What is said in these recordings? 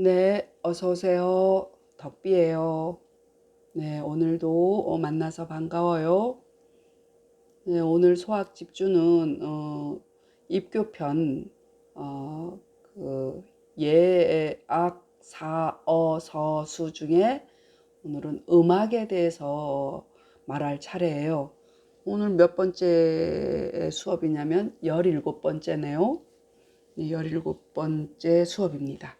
네, 어서 오세요. 덕비예요. 네, 오늘도 어, 만나서 반가워요. 네, 오늘 소학 집주는 어, 입교편 어, 그 예악 사어 서수 중에 오늘은 음악에 대해서 말할 차례예요. 오늘 몇 번째 수업이냐면 17번째네요. 네, 17번째 수업입니다.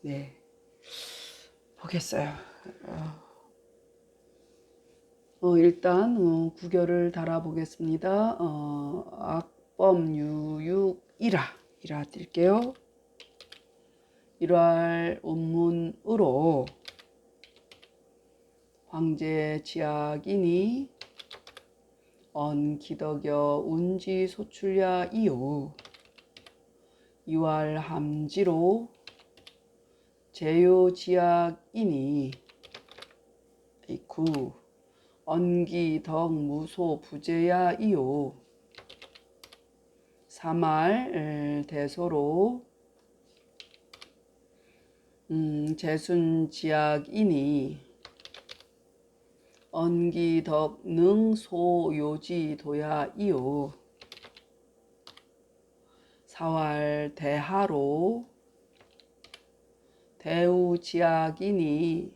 네. 보겠어요. 어, 일단 어, 구결을 달아보겠습니다. 어, 악범 유육 일화 일화 뛸게요. 일활 운문으로 황제 지약이니 언 기덕여 운지 소출야 이요 이활 함지로 제요지약이니 이구 언기 덕 무소 부재야 이요. 사말 대소로 음, 재순지약이니 언기 덕 능 소요지 도야 이요. 사활 대하로 대우지약이니.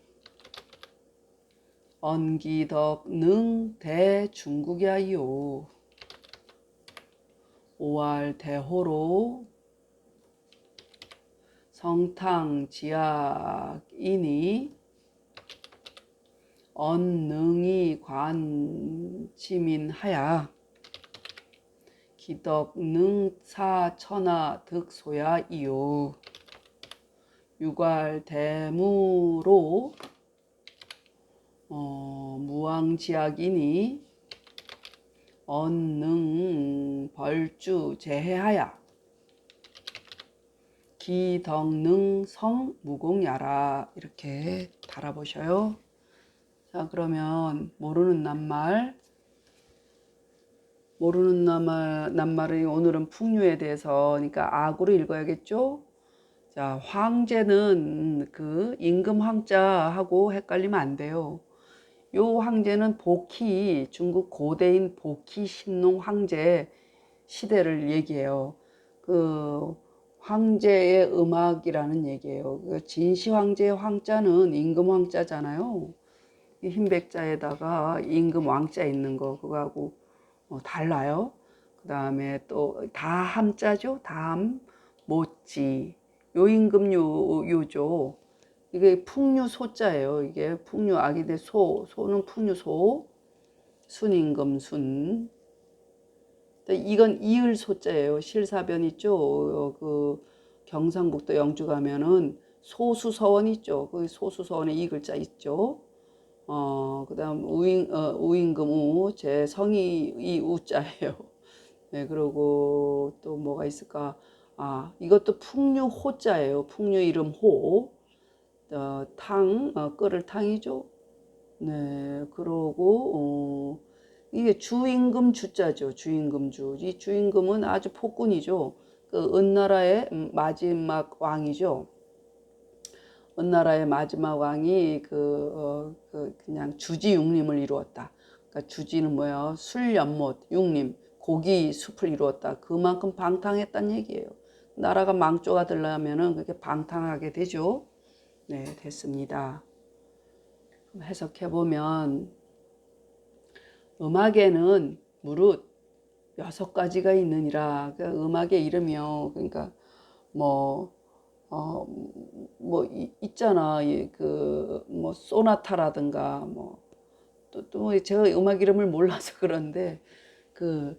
언기덕 능 대중국야이요 오할 대호로 성탕지약이니. 언능이 관치민하야. 기덕 능 사천하 득소야이요 유괄 대무로 어, 무왕지약이니 언능 벌주 제해하야 기덕능 성 무공야라 이렇게 달아보셔요. 자 그러면 모르는 낱말 모르는 낱말 낱말이 오늘은 풍류에 대해서 그러니까 악으로 읽어야겠죠. 자 황제는 그 임금 황자하고 헷갈리면 안 돼요. 요 황제는 복희 중국 고대인 복희 신농 황제 시대를 얘기해요. 그 황제의 음악이라는 얘기예요. 그 진시 황제의 황자는 임금 황자잖아요. 흰 백자에다가 임금 왕자 있는 거 그거하고 어, 달라요. 그 다음에 또 다함자죠. 다함 못지 요임금 요 요죠. 이게 풍류 소자예요. 이게 풍류 아기대 소 소는 풍류 소 순임금 순. 이건 이을 소자예요. 실사변 있죠. 어, 그 경상북도 영주 가면은 소수서원 있죠. 그 소수서원에 이 글자 있죠. 어, 그 다음 우임, 어, 우임금 우, 제 성이 이 우자예요. 네, 그리고 또 뭐가 있을까? 아, 이것도 풍류 호자예요. 풍류 이름 호. 어, 탕, 어, 끓을 탕이죠. 네, 그러고, 어, 이게 주임금 주자죠. 주임금 주. 이 주임금은 아주 폭군이죠. 그 은나라의 마지막 왕이죠. 은나라의 마지막 왕이 그, 어, 그 그냥 주지 육림을 이루었다. 그러니까 주지는 뭐야? 술, 연못, 육림, 고기 숲을 이루었다. 그만큼 방탕했단 얘기예요. 나라가 망조가 되려면은 그렇게 방탕하게 되죠. 네, 됐습니다. 해석해 보면 음악에는 무릇 여섯 가지가 있느니라. 그 음악의 이름이요. 그러니까 뭐 어, 뭐, 있잖아. 그, 뭐, 소나타라든가, 뭐, 또, 또, 제가 음악 이름을 몰라서 그런데, 그,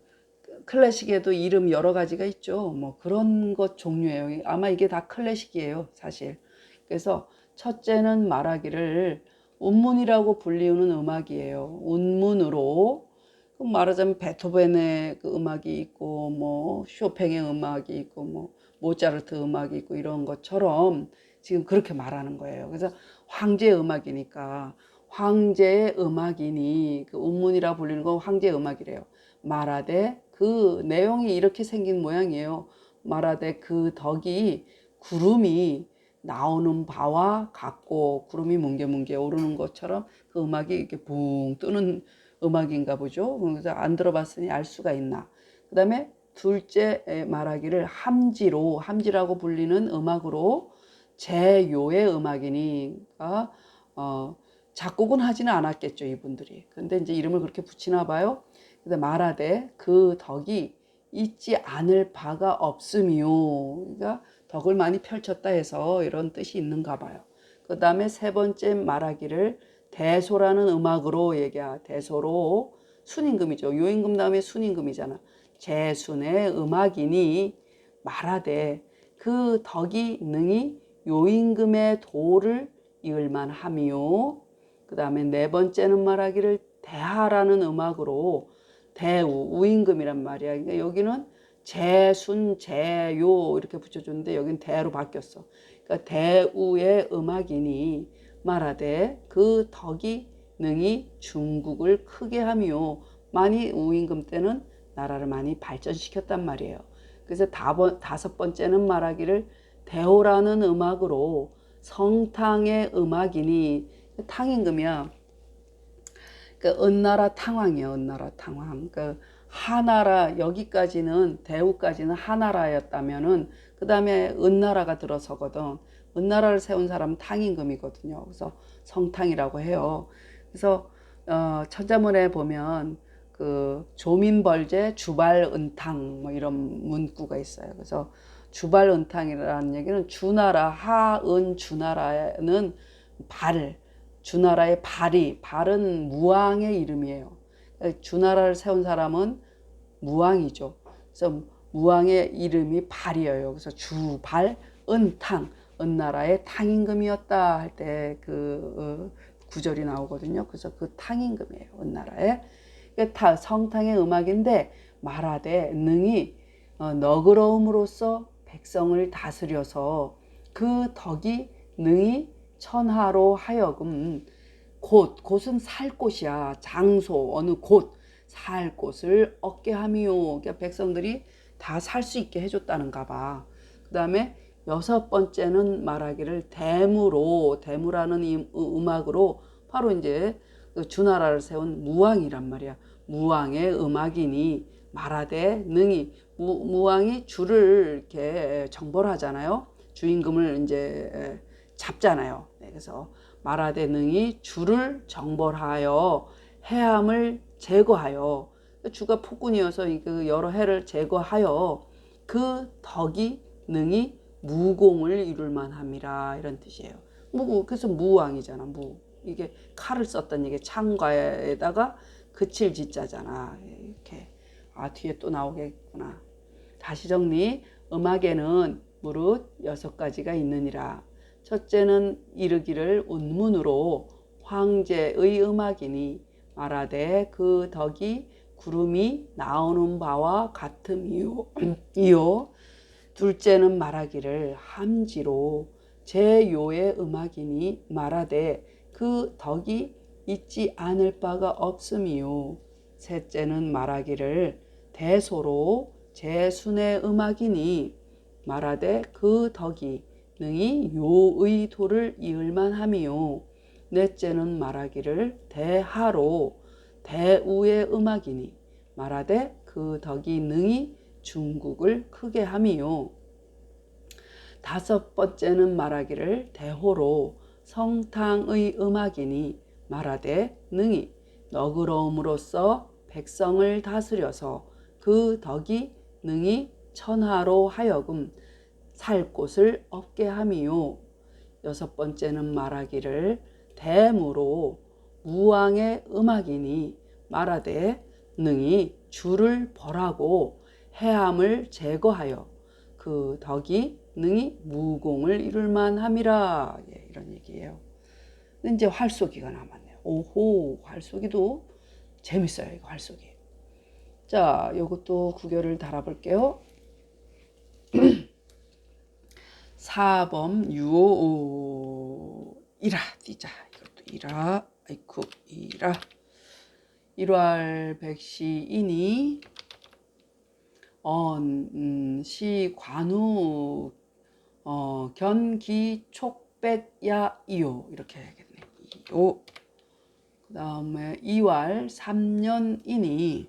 클래식에도 이름 여러 가지가 있죠. 뭐, 그런 것 종류예요. 아마 이게 다 클래식이에요, 사실. 그래서, 첫째는 말하기를, 운문이라고 불리우는 음악이에요. 운문으로, 그 말하자면 베토벤의 그 음악이 있고, 뭐, 쇼팽의 음악이 있고, 뭐, 모차르트 음악이 있고 이런 것처럼 지금 그렇게 말하는 거예요. 그래서 황제의 음악이니까 황제의 음악이니 그 운문이라 불리는 건 황제의 음악이래요. 말하되 그 내용이 이렇게 생긴 모양이에요. 말하되 그 덕이 구름이 나오는 바와 같고 구름이 뭉게뭉게 오르는 것처럼 그 음악이 이렇게 붕 뜨는 음악인가 보죠. 그래서 안 들어봤으니 알 수가 있나. 그 다음에 둘째 말하기를 함지로 함지라고 불리는 음악으로 제요의 음악이니까 어, 작곡은 하지는 않았겠죠 이분들이. 근데 이제 이름을 그렇게 붙이나 봐요. 말하되 그 덕이 있지 않을 바가 없음이요. 그러니까 덕을 많이 펼쳤다 해서 이런 뜻이 있는가 봐요. 그 다음에 세 번째 말하기를 대소라는 음악으로 얘기하 대소로 순임금이죠. 요임금 다음에 순임금이잖아. 제순의 음악이니 말하되 그 덕이 능히 요임금의 도를 이을만 함이요. 그 다음에 네 번째는 말하기를 대하라는 음악으로 대우, 우임금이란 말이야. 그러니까 여기는 제순, 제요 이렇게 붙여줬는데 여기는 대로 바뀌었어. 그러니까 대우의 음악이니 말하되 그 덕이 능히 중국을 크게 하며 많이 우임금 때는 나라를 많이 발전시켰단 말이에요. 그래서 다섯 번째는 말하기를 대호라는 음악으로 성탕의 음악이니 탕임금이야. 그 은나라 탕왕이에요. 은나라 탕왕. 그 하나라 여기까지는 대우까지는 하나라였다면은 그 다음에 은나라가 들어서거든. 은나라를 세운 사람은 탕임금이거든요. 그래서 성탕이라고 해요. 그래서 어, 천자문에 보면 그 조민벌제 주발은탕 뭐 이런 문구가 있어요. 그래서 주발은탕이라는 얘기는 주나라 하은 주나라는 발 주나라의 발이 발은 무왕의 이름이에요. 주나라를 세운 사람은 무왕이죠. 그래서 무왕의 이름이 발이에요. 그래서 주발 은탕 은나라의 탕임금이었다 할 때그 어, 구절이 나오거든요. 그래서 그 탕임금이에요. 은나라의 성탕의 음악인데 말하되 능히 어, 너그러움으로써 백성을 다스려서 그 덕이 능히 천하로 하여금 곳 곳은 살 곳이야. 장소 어느 곳 살 곳을 얻게 함이요. 그러니까 백성들이 다 살 수 있게 해줬다는가 봐 그 다음에 여섯 번째는 말하기를 대무로. 대무라는 이 음악으로 바로 이제 그 주나라를 세운 무왕이란 말이야. 무왕의 음악이니 말하되 능히 무, 무왕이 주를 이렇게 정벌하잖아요. 주임금을 이제 잡잖아요 네, 그래서 말하되 능히 주를 정벌하여 해함을 제거하여 주가 폭군이어서 그 여러 해를 제거하여 그 덕이 능히 무공을 이룰 만함이라 이런 뜻이에요. 무 그래서 무왕이잖아. 무 이게 칼을 썼던 이게 창과에다가 그칠 짓자잖아. 이렇게 아 뒤에 또 나오겠구나. 다시 정리. 음악에는 무릇 여섯 가지가 있느니라. 첫째는 이르기를 운문으로 황제의 음악이니 말하되 그 덕이 구름이 나오는 바와 같음이요. 이요. 둘째는 말하기를 함지로 제 요의 음악이니 말하되 그 덕이 있지 않을 바가 없음이요. 셋째는 말하기를 대소로 제 순의 음악이니 말하되 그 덕이 능히 요의 도를 이을만 함이요. 넷째는 말하기를 대하로 대우의 음악이니 말하되 그 덕이 능히 중국을 크게 함이요. 다섯 번째는 말하기를 대호로 성탕의 음악이니 말하되 능히 너그러움으로써 백성을 다스려서 그 덕이 능히 천하로 하여금 살 곳을 얻게 함이요. 여섯 번째는 말하기를 대무로 무왕의 음악이니 말하되 능히 주를 벌하고 해함을 제거하여 그 덕이 능히 무공을 이룰 만함이라 예, 이런 얘기예요. 이제 활쏘기가 남았네요. 오호 활쏘기도 재밌어요. 이거 활쏘기. 자, 요것도 구결을 달아볼게요. 4범 유오 이라 띠자 이것도 이라 아이쿠 이라 1월 백시이니 언, 음, 시 관우 어, 견 기 촉 백 야이요 이렇게 해야겠네. 이요. 그다음에 이왈 3년이니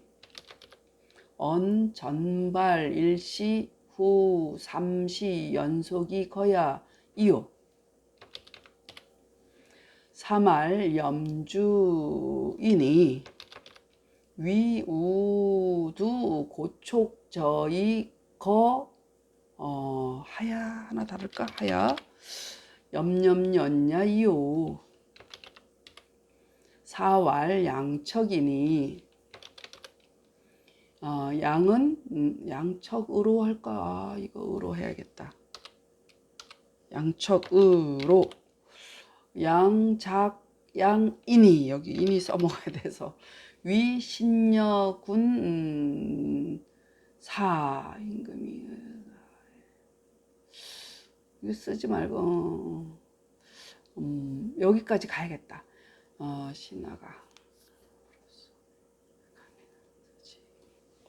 언 전발 일시 후 삼시 연속이 거야 이요. 삼할 염주이니 위우두 고촉저이 거. 어, 하야 하나 다를까? 하야. 염염연야이요. 사왈 양척이니 어, 양은 음, 양척으로 할까? 이거 으로 해야겠다. 양척으로. 양작 양인이 여기 인이 써먹어야 돼서. 위 신여군 음, 사 임금이. 이거 쓰지 말고. 음, 여기까지 가야겠다. 어, 신하가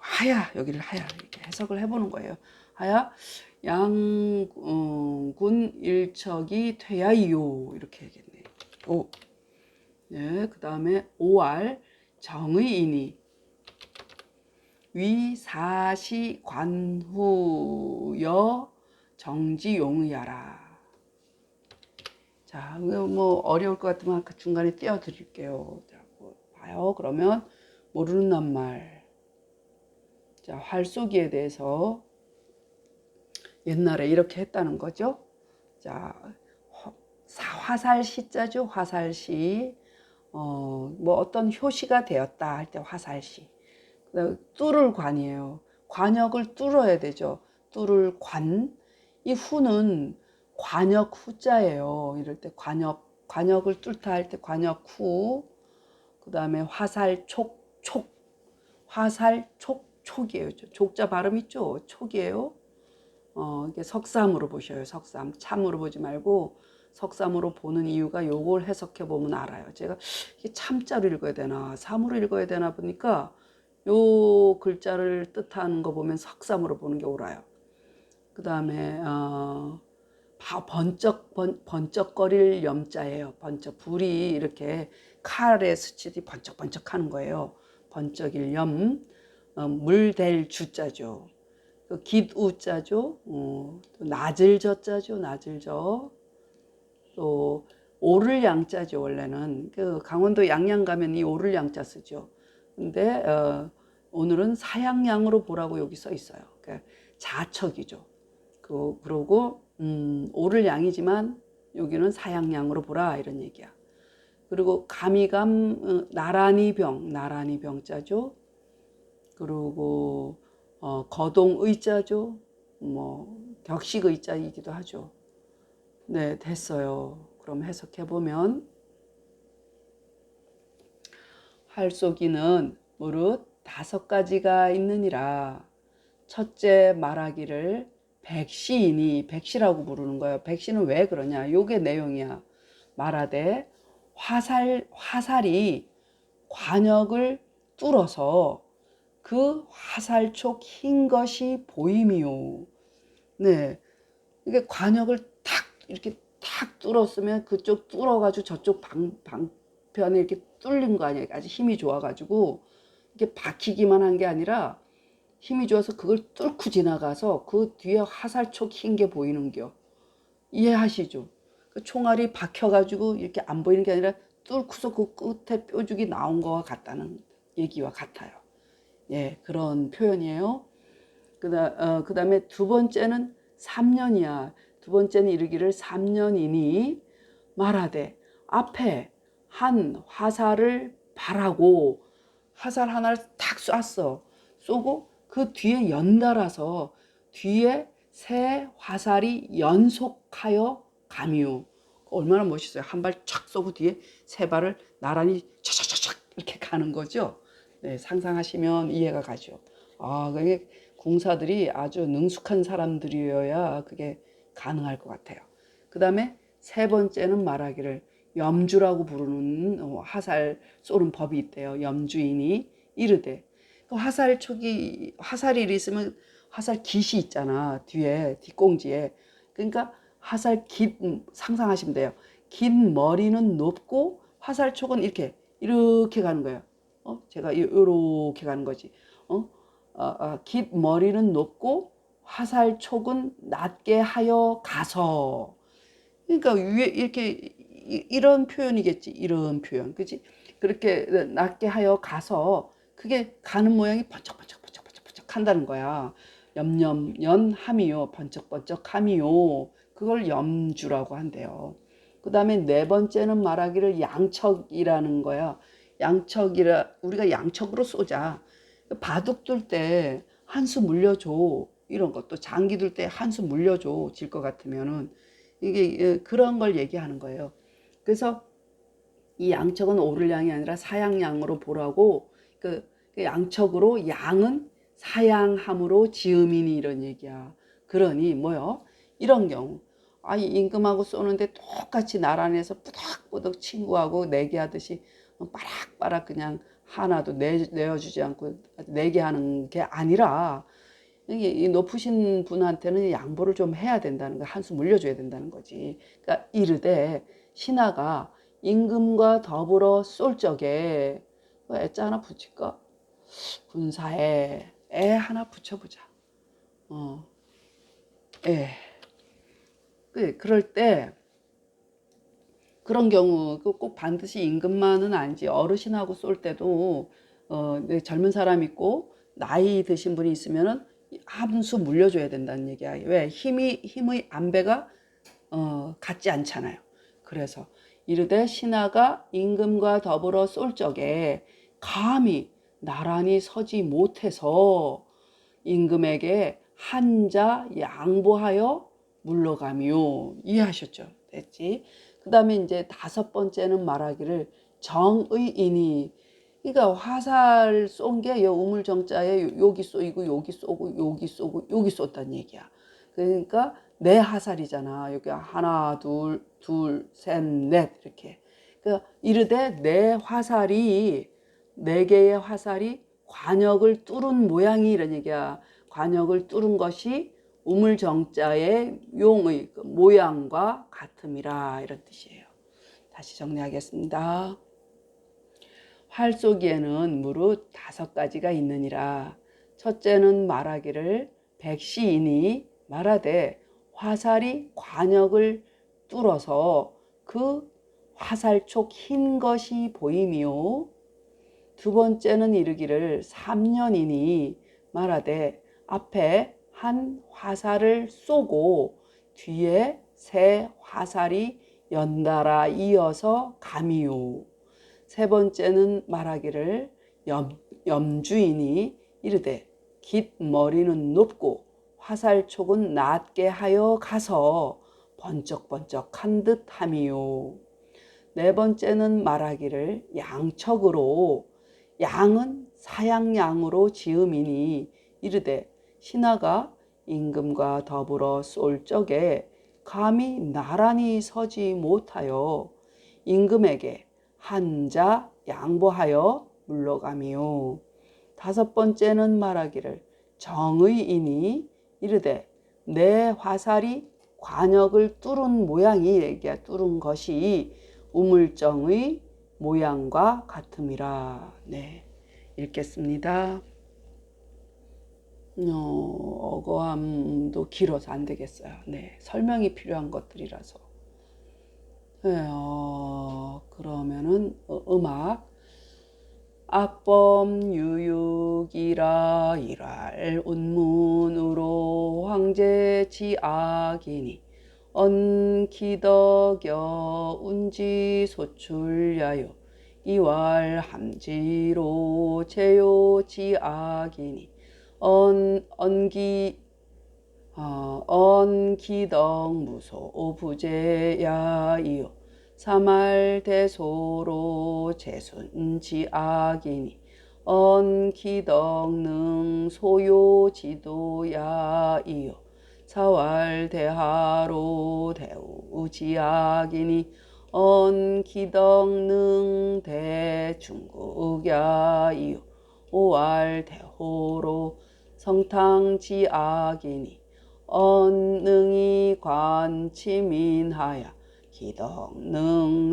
하야 여기를 하야 이렇게 해석을 해보는 거예요. 하야 양군 일척이 퇴야이요 이렇게 해야겠네. 오. 네, 그 다음에 오알 정의인이 위사시 관후여 정지용의하라. 자, 뭐 어려울 것 같으면 그 중간에 띄워 드릴게요. 자, 뭐 봐요. 그러면 모르는 낱말. 자, 활쏘기에 대해서 옛날에 이렇게 했다는 거죠. 자, 화살 시자죠. 화살 시. 어, 뭐 어떤 효시가 되었다 할 때 화살시. 그다음에 뚫을 관이에요. 관역을 뚫어야 되죠. 뚫을 관. 이 후는 관역 후자예요. 이럴 때 관역 관역을 뚫다 할 때 관역 후. 그 다음에 화살 촉 촉. 화살 촉 촉이에요. 족자 발음 있죠? 촉이에요. 어, 이게 석삼으로 보셔요. 석삼. 참으로 보지 말고 석삼으로 보는 이유가 요걸 해석해 보면 알아요. 제가 이게 참자로 읽어야 되나 삼으로 읽어야 되나 보니까 요 글자를 뜻하는 거 보면 석삼으로 보는 게 옳아요. 그 다음에 어, 번쩍 번, 번쩍거릴 염자예요. 번쩍 불이 이렇게 칼에 스치듯이 번쩍번쩍 하는 거예요. 번쩍일 염 어, 물될 주자죠. 그 기우자죠. 어, 또 낮을 저자죠. 낮을 저. 또 오를 양자죠. 원래는 그 강원도 양양 가면 이 오를 양자 쓰죠. 근데 어, 오늘은 사양양으로 보라고 여기 써 있어요. 그러니까 자척이죠. 그 그러고 음, 오를 양이지만 여기는 사양양으로 보라 이런 얘기야. 그리고 감이감 어, 나란히 병 나란히 병자죠. 그리고 어, 거동 의자죠. 뭐 격식 의자이기도 하죠. 네, 됐어요. 그럼 해석해 보면 활쏘기는 무릇 다섯 가지가 있느니라. 첫째 말하기를 백시이니 백시라고 부르는 거예요. 백시는 왜 그러냐? 요게 내용이야. 말하되 화살 화살이 관역을 뚫어서 그 화살촉 흰 것이 보임이요. 네. 이게 관역을 탁 이렇게 탁 뚫었으면 그쪽 뚫어가지고 저쪽 방, 방편에 이렇게 뚫린 거 아니야. 아주 힘이 좋아가지고 이게 박히기만 한 게 아니라 힘이 좋아서 그걸 뚫고 지나가서 그 뒤에 화살촉 흰 게 보이는겨. 이해하시죠? 그 총알이 박혀가지고 이렇게 안 보이는 게 아니라 뚫고서 그 끝에 뾰족이 나온 거와 같다는 얘기와 같아요. 예, 그런 표현이에요. 그다, 어, 그 다음에 두 번째는 3년이야. 두 번째는 이르기를 3년이니 말하되 앞에 한 화살을 발하고 화살 하나를 탁 쐈어. 쏘고 그 뒤에 연달아서 뒤에 새 화살이 연속하여 가미요. 얼마나 멋있어요. 한 발 착 쏘고 뒤에 세 발을 나란히 차차차착 이렇게 가는 거죠. 네, 상상하시면 이해가 가죠. 아, 그게 궁사들이 아주 능숙한 사람들이어야 그게 가능할 것 같아요. 그 다음에 세 번째는 말하기를 염주라고 부르는 어, 화살 쏘는 법이 있대요. 염주인이 이르되 그 화살 촉이 화살이 있으면 화살 깃이 있잖아 뒤에 뒷공지에 그러니까 화살 긴 음, 상상하시면 돼요. 긴 머리는 높고 화살 촉은 이렇게 이렇게 가는 거예요. 어? 제가 요- 요렇게 가는 거지. 어? 아, 아, 긴 머리는 높고 화살 촉은 낮게 하여 가서. 그러니까 위에 이렇게 이- 이런 표현이겠지. 이런 표현. 그지? 그렇게 낮게 하여 가서 그게 가는 모양이 번쩍번쩍 번쩍 번쩍 번쩍 한다는 거야. 염염연 함이요. 번쩍번쩍 함이요. 그걸 염주라고 한대요. 그 다음에 네 번째는 말하기를 양척이라는 거야. 양척이라, 우리가 양척으로 쏘자. 바둑 둘 때 한 수 물려줘. 이런 것도 장기 둘 때 한 수 물려줘. 질 것 같으면은. 이게 예, 그런 걸 얘기하는 거예요. 그래서 이 양척은 오를 양이 아니라 사양양으로 보라고 그, 그 양척으로 양은 사양함으로 지음이니 이런 얘기야. 그러니 뭐요? 이런 경우 아, 이 임금하고 쏘는데 똑같이 나란해서 뿌덕뿌덕 친구하고 내기하듯이 빠락빠락 그냥 하나도 내, 내어주지 않고 내기하는 게 아니라 이 높으신 분한테는 양보를 좀 해야 된다는 거, 한수 물려줘야 된다는 거지. 그러니까 이르되 신하가 임금과 더불어 쏠 적에 뭐 애자 하나 붙일까? 군사에 애 하나 붙여보자. 어, 애. 그 그럴 때 그런 경우 그꼭 반드시 임금만은 아니지 어르신하고 쏠 때도 어, 네, 젊은 사람 있고 나이 드신 분이 있으면은 한수 물려줘야 된다는 얘기야. 왜 힘이 힘의 안배가 어, 같지 않잖아요. 그래서 이르되 신하가 임금과 더불어 쏠 적에 감히 나란히 서지 못해서 임금에게 한자 양보하여 물러가미요. 이해하셨죠? 됐지? 그 다음에 이제 다섯 번째는 말하기를 정의인이 그러니까 화살 쏜게요 우물정자에 여기 쏘이고 여기 쏘고 여기 쏘고 여기 쏜다는 얘기야. 그러니까 내 화살이잖아. 여기 하나 둘둘셋넷 이렇게. 그 이르되 내 화살이 네 개의 화살이 관역을 뚫은 모양이 이런 얘기야. 관역을 뚫은 것이 우물정자의 용의 그 모양과 같음이라 이런 뜻이에요. 다시 정리하겠습니다. 활 쏘기에는 무릇 다섯 가지가 있느니라. 첫째는 말하기를 백시인이 말하되 화살이 관역을 뚫어서 그 화살촉 흰 것이 보임이요. 두 번째는 이르기를 삼년이니 말하되 앞에 한 화살을 쏘고 뒤에 새 화살이 연달아 이어서 감이요. 세 번째는 말하기를 염, 염주인이 이르되 깃 머리는 높고 화살촉은 낮게 하여 가서 번쩍번쩍한 듯 함이요. 네 번째는 말하기를 양척으로 양은 사양양으로 지음이니 이르되 신하가 임금과 더불어 쏠 적에 감히 나란히 서지 못하여 임금에게 한자 양보하여 물러가미요. 다섯 번째는 말하기를 정의인이 이르되 내 화살이 관역을 뚫은 모양이 얘기야 뚫은 것이 우물정의 모양과 같음이라. 네, 읽겠습니다. 어, 어거함도 길어서 안 되겠어요. 네, 설명이 필요한 것들이라서. 네, 어, 그러면은 어, 음악 악범 유육이라 일할 운문으로 황제 지악이니 언기덕여 운지 소출야여 이왈 함지로 제요 지악이니 언 언기 어, 언기덕 무소 부재야이요. 사말대소로 재순지악이니 언기덕능 소요지도야이요. 사왈대하로 대우지악이니 언기덕능 대중국야이요. 오왈대호로 성탕지악이니 언능이 관치민하야 기덕능사천하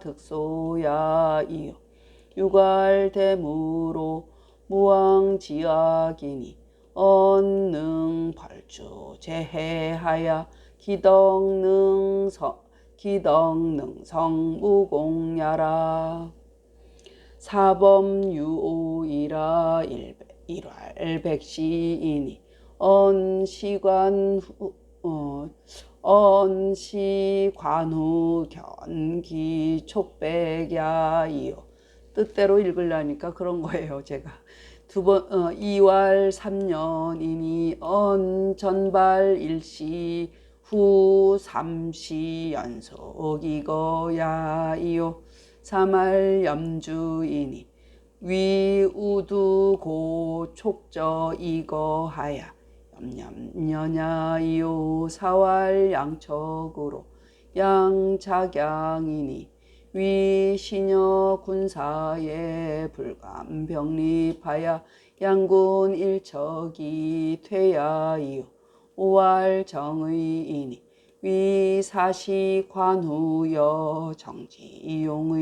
득소야 이요. 유갈대무로 무왕지악이니 언능 벌주 제해하야 기덕능 성 기덕능 성무공야라. 사범유오이라 일 활백시이니 언시관 후 어, 언시관후 견기 촉백야이요. 뜻대로 읽으려니까 그런 거예요 제가. 두번 어, 이월 3년이니 언 전발 일시 후 삼시 연속 이거야이요. 사말 염주이니 위우두 고 촉저 이거하야. 염염녀냐이요 사왈 양척으로 양작양이니 위시녀 군사에 불감병립하야 양군 일척이 퇴야이요 오월 정의이니 위사시 관후여 정지용의야라